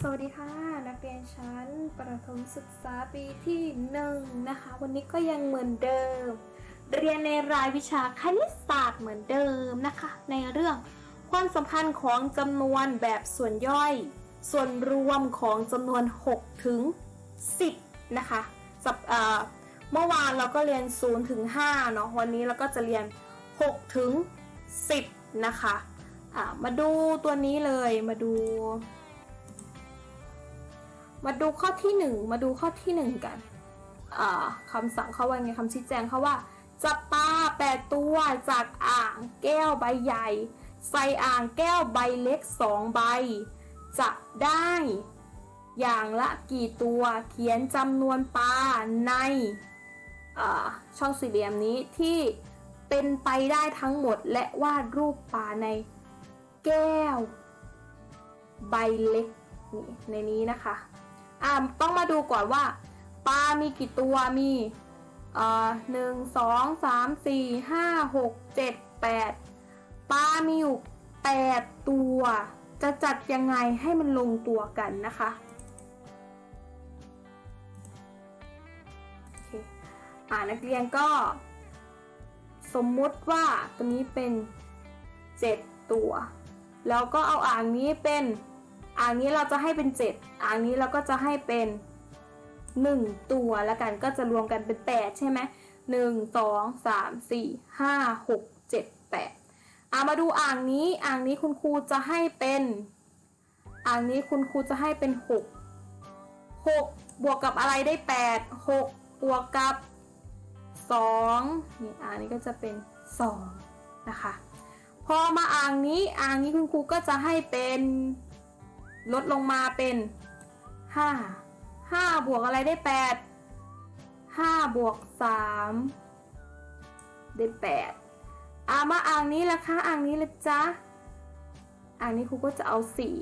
สวัสดีค่ะ นักเรียนชั้นประถมศึกษาปีที่หนึ่งนะคะ วันนี้ก็ยังเหมือนเดิม เรียนในรายวิชาคณิตศาสตร์เหมือนเดิมนะคะ ในเรื่องความสัมพันธ์ของจำนวนแบบส่วนย่อย ส่วนรวมของจำนวน 6 ถึง 10 นะคะสัปเมื่อวานเราก็เรียน 0 ถึง5เนาะวันนี้เราก็จะเรียน 6 ถึง 10 นะคะอ่ามาดูตัวนี้เลยมาดู มาดูข้อที่หนึ่งมาดูข้อที่หนึ่งกันคำสั่งเขาว่าไงคำชี้แจงเขาว่าจับปลาแปดตัวจากอ่างแก้วใบใหญ่ ใส่อ่างแก้วใบเล็กสองใบจะได้ อย่างละกี่ตัวเขียนจำนวนปลาในาช่องสี่เหลี่ยมนี้ที่เป็นไปได้ทั้งหมดและวาดรูปปลาในแก้ว ใบเล็กในนี้นะคะ อ่าต้องมาดูก่อนว่า ปลา มีกี่ตัวมีเอ่อหนึ่งสองสามสี่ห้าหกเจ็ดแปดปลา มีอยู่แปดตัว จะจัดยังไงให้มันลงตัวกันนะคะโอเคอ่านักเรียนก็สมมุติว่าตัวนี้เป็น 7 ตัว แล้วก็เอาอ่างนี้เป็น อ่างนี้เราจะให้เป็น 7 อ่างนี้เราก็จะให้เป็น 1 ตัวแล้วกันก็จะรวมกันเป็น 8 ใช่ไหมหนึ่งสองสามสี่ห้าหกเจ็ดแปดอ่ามาดูอ่างนี้อ่างนี้คุณครูจะให้เป็น อ่างนี้คุณครูจะให้เป็น6 6บวกกับอะไรได้8 6บวกกับ2นี่อ่างนี้ก็จะเป็น2นะคะ พอมาอ่างนี้อ่างนี้คุณครูก็จะให้เป็น ลดลงมาเป็นห้าห้าบวกอะไรได้แปดห้าบวกสามได้แปดอามาอ่างนี้ละคะอ่างนี้ละจ๊ะอ่างนี้ครูก็จะเอาสี่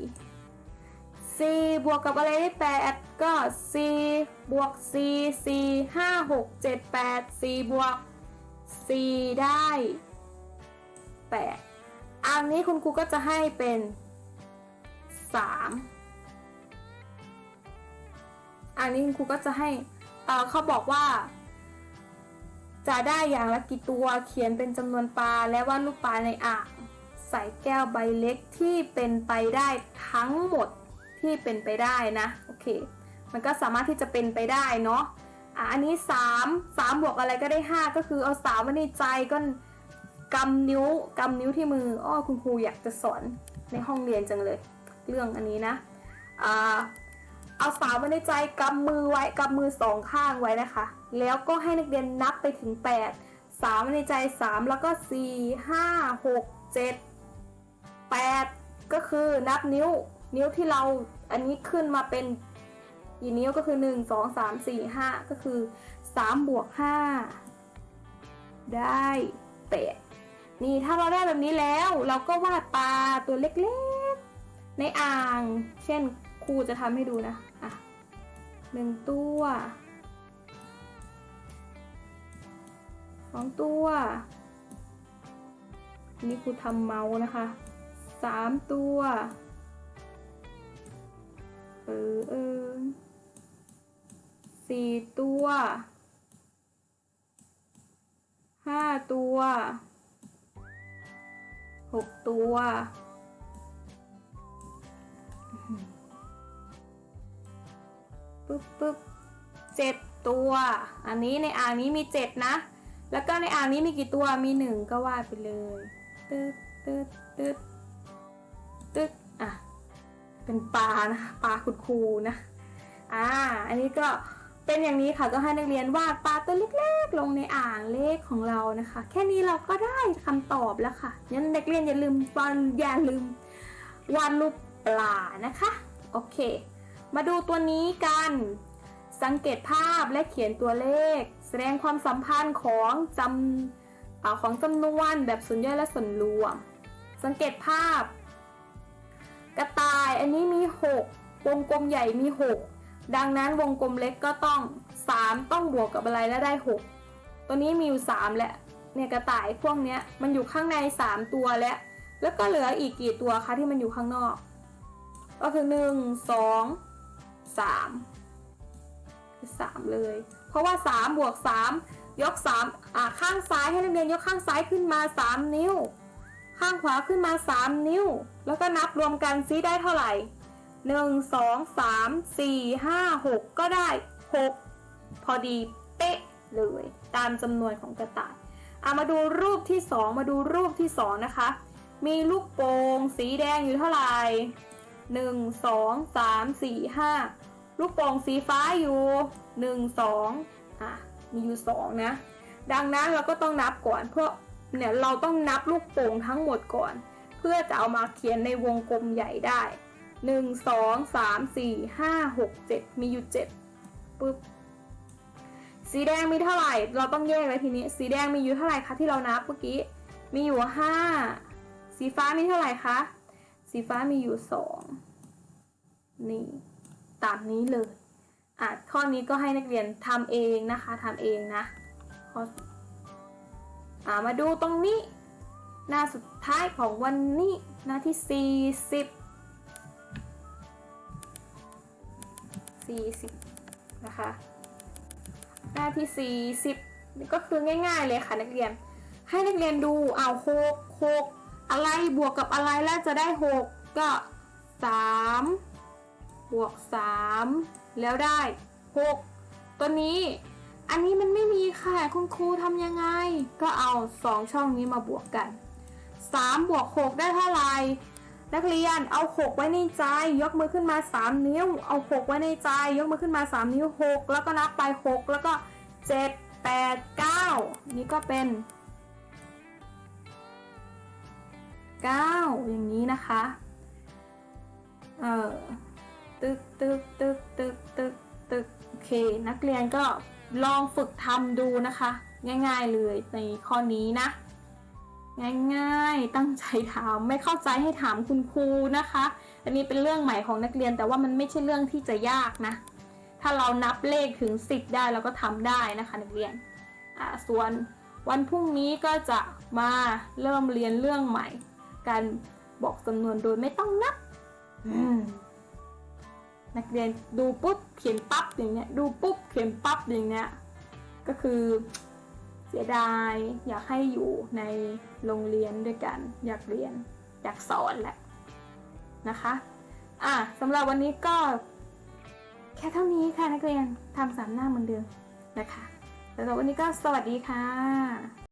สี่บวกกับอะไรได้แปดก็สี่บวกสี่สี่ห้าหกเจ็ดแปดสี่บวกสี่ได้แปดอันนี้คุณครูก็จะให้เป็น 3อันนี้คุณครูก็จะให้เเขาบอกว่า จะได้อย่างละกี่ตัวเขียนเป็นจำนวนปลาและวาดรูปปลาในอ่างใส่แก้วใบเล็กที่เป็นไปได้ทั้งหมดที่เป็นไปได้นะโอเค มันก็สามารถที่จะเป็นไปได้เนาะอะอันนี้ 3 3 บวกอะไรก็ได้ 5 ก็คือเอา3ไว้ในใจก็กำนิ้วกำนิ้วที่มืออ้อคุณครูอยากจะสอนในห้องเรียนจังเลย เรื่องอันนี้นะเอาสาวไว้ในใจกำมือไว้กำมือสองข้างไว้นะคะ แล้วก็ให้นักเรียนนับไปถึง8สาวไว้ในใจ 3 แล้วก็ 4 5 6 7 8 ก็คือนับนิ้วนิ้วที่เราอันนี้ขึ้นมาเป็นกี่นิ้วก็คือ 1 2 3 4 5 ก็คือ 3 บวก 5 ได้8นี่ถ้าเราได้แบบนี้แล้ว เราก็วาดปลาตัวเล็ก ในอ่าง เช่นครูจะทำให้ดูนะ อะหนึ่งตัวสองตัวนี่ครูทำเมาส์นะคะสามตัวเออเออสี่ตัวห้าตัวหกตัว ปึ๊บปึ๊บเจ็ดตัว อันนี้ในอ่างนี้มีเจ็ดนะ แล้วก็ในอ่างนี้มีกี่ตัว มีหนึ่งก็วาดไปเลย ตึ๊ดตึ๊ดตึ๊ดตึ๊ดอะ เป็นปลานะ ปลาคุณครูนะ อ่า อันนี้ก็เป็นอย่างนี้ค่ะ ก็ให้นักเรียนวาดปลาตัวเล็กๆ ลงในอ่างเลขของเรานะคะ แค่นี้เราก็ได้คำตอบแล้วค่ะ งั้นนักเรียนอย่าลืมวาดอย่าลืมวาดรูป ปลานะคะ โอเค มาดูตัวนี้กัน สังเกตภาพและเขียนตัวเลข แสดงความสัมพันธ์ของจำเอ่อของจำนวนแบบส่วนย่อยและส่วนรวม สังเกตภาพ กระต่ายอันนี้มี 6 วงกลมใหญ่มี 6 ดังนั้นวงกลมเล็กก็ต้อง 3 ต้องบวกกับอะไรแล้วได้ 6 ตัวนี้มีอยู่ 3 และเนี่ยกระต่ายพวกเนี้ยมันอยู่ข้างใน 3 ตัวแล้ว แล้วก็เหลืออีกกี่ตัวคะที่มันอยู่ข้างนอก ก็คือหนึ่งสองสามคือสามเลย เพราะว่าสามบวกสามยกสามอ่าข้างซ้ายให้นักเรียนยกข้างซ้ายขึ้นมาสามนิ้ว ข้างขวาขึ้นมาสามนิ้ว แล้วก็นับรวมกันซิได้เท่าไหร่หนึ่งสองสามสี่ห้าหกก็ได้หกพอดีเป๊ะเลย ตามจำนวนของกระต่ายอะมาดูรูปที่สองมาดูรูปที่สองนะคะ มีลูกโป่งสีแดงอยู่เท่าไหร่ หนึ่งสองสามสี่ห้าลูกโป่งสีฟ้าอยู่หนึ่งสองอะมีอยู่สองนะ ดังนั้นเราก็ต้องนับก่อนเพื่อเนี่ยเราต้องนับลูกโป่งทั้งหมดก่อน เพื่อจะเอามาเขียนในวงกลมใหญ่ได้หนึ่งสองสามสี่ห้าหกเจ็ดมีอยู่เจ็ดปึ๊บสีแดงมีเท่าไหร่ เราต้องแยกเลยทีนี้ สีแดงมีอยู่เท่าไหร่คะที่เรานับเมื่อกี้ มีอยู่ห้า สีฟ้ามีเท่าไหร่คะ สีฟ้ามีอยู่สองนี่ตามนี้เลยอะข้อนี้ก็ให้นักเรียนทำเองนะคะทำเองนะข้ออ่ามาดูตรงนี้ หน้าสุดท้ายของวันนี้ หน้าที่ 40 40นะคะ หน้าที่ 40 ก็คือง่าย ๆเลยค่ะนักเรียน ให้นักเรียนดูเอาหกหก อะไรบวกกับอะไรแล้วจะได้หกก็สามบวกสามแล้วได้หกตัวนี้ อันนี้มันไม่มีค่ะคุณครูทำยังไง ก็เอาสองช่องนี้มาบวกกันสามบวกหกได้เท่าไหร่นักเรียนเอาหกไว้ในใจ ยกมือขึ้นมาสามนิ้ว เอาหกไว้ในใจ ยกมือขึ้นมาสามนิ้วหกแล้วก็นับไปหกแล้วก็เจ็ดแปดเก้านี่ก็เป็น 9 อย่างนี้นะคะ เออตึกตึกตึกตึกตึกตึกโอเค นักเรียนก็ลองฝึกทำดูนะคะ ง่ายๆเลยในข้อนี้นะ ง่ายๆ ตั้งใจถามไม่เข้าใจให้ถามคุณครูนะคะ อันนี้เป็นเรื่องใหม่ของนักเรียนแต่ว่ามันไม่ใช่เรื่องที่จะยากนะ ถ้าเรานับเลขถึง 10 ได้เราก็ทำได้นะคะนักเรียนอ่าส่วนวันพรุ่งนี้ก็จะมาเริ่มเรียนเรื่องใหม่ การบอกจำนวนโดยไม่ต้องนับอืมนักเรียนดูปุ๊บเขียนปั๊บอย่างเงี้ย ดูปุ๊บเขียนปั๊บอย่างเงี้ย ก็คือเสียดายอยากให้อยู่ในโรงเรียนด้วยกัน อยากเรียน อยากสอนแหละนะคะอะสำหรับวันนี้ก็ แค่เท่านี้ค่ะนักเรียนทำสามหน้าเหมือนเดิมนะคะสำหรับวันนี้ก็สวัสดีค่ะ